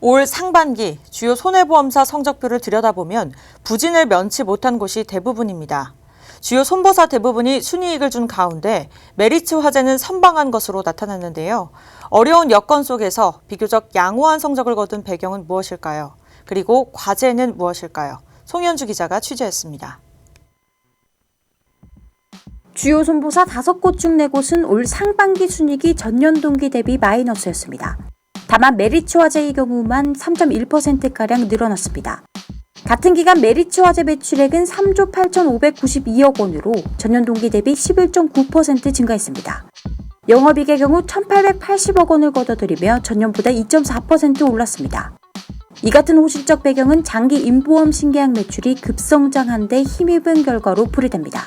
올 상반기 주요 손해보험사 성적표를 들여다보면 부진을 면치 못한 곳이 대부분입니다. 주요 손보사 대부분이 순이익을 준 가운데 메리츠 화재는 선방한 것으로 나타났는데요. 어려운 여건 속에서 비교적 양호한 성적을 거둔 배경은 무엇일까요? 그리고 과제는 무엇일까요? 송현주 기자가 취재했습니다. 주요 손보사 5곳 중 4곳은 올 상반기 순이익이 전년 동기 대비 마이너스였습니다. 다만 메리츠 화재의 경우만 3.1%가량 늘어났습니다. 같은 기간 메리츠 화재 매출액은 3조 8,592억 원으로 전년 동기 대비 11.9% 증가했습니다. 영업이익의 경우 1,880억 원을 거둬들이며 전년보다 2.4% 올랐습니다. 이 같은 호실적 배경은 장기 인보험 신계약 매출이 급성장한 데 힘입은 결과로 풀이됩니다.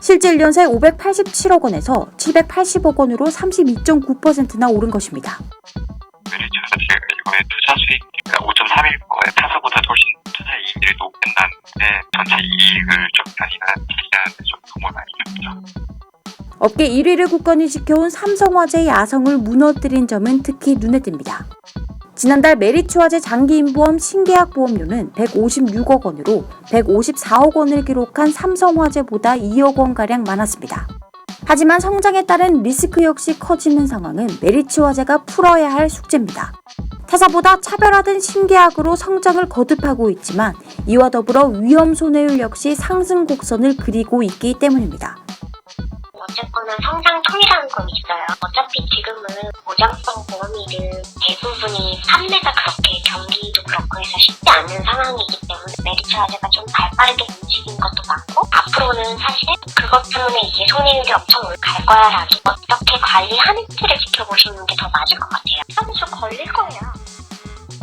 실제 1년 새 587억 원에서 780억 원으로 32.9%나 오른 것입니다. 전체 이익을 좀 다시는 지지하는데 좀 도움을 많이 줬죠. 업계 1위를 굳건히 지켜온 삼성화재의 야성을 무너뜨린 점은 특히 눈에 띕니다. 지난달 메리츠 화재 장기인보험 신계약 보험료는 156억 원으로 154억 원을 기록한 삼성화재보다 2억 원가량 많았습니다. 하지만 성장에 따른 리스크 역시 커지는 상황은 메리츠 화재가 풀어야 할 숙제입니다. 타사보다 차별화된 신계약으로 성장을 거듭하고 있지만 이와 더불어 위험 손해율 역시 상승 곡선을 그리고 있기 때문입니다. 어쨌거나 성장 통이라는 건 있어요. 어차피 지금은 보장성 보험이든 대부분이 판매가 그렇게 경기도 그렇고 해서 쉽지 않은 상황이기 때문에 메리츠 화재가 좀 발빠르게 움직인 것도 맞고 앞으로는 사실 그것 때문에 이게 손해율이 엄청 갈 거야라도 어떻게 관리하는지를 지켜보시는 게 더 맞을 것 같아요. 선수 걸릴 거예요.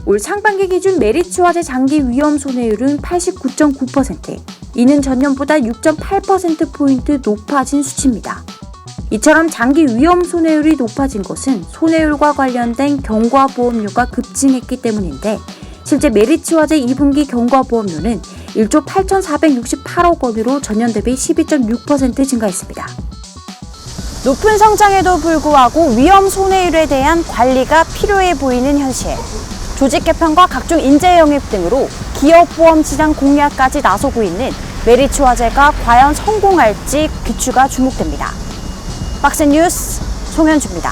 올 상반기 기준 메리츠 화재 장기 위험 손해율은 89.9%. 이는 전년보다 6.8%포인트 높아진 수치입니다. 이처럼 장기 위험 손해율이 높아진 것은 손해율과 관련된 경과보험료가 급증했기 때문인데 실제 메리츠 화재 2분기 경과보험료는 1조 8,468억 원으로 전년 대비 12.6% 증가했습니다. 높은 성장에도 불구하고 위험 손해율에 대한 관리가 필요해 보이는 현실. 조직 개편과 각종 인재 영입 등으로 기업 보험 시장 공략까지 나서고 있는 메리츠 화재가 과연 성공할지 귀추가 주목됩니다. 박스 뉴스 송현주입니다.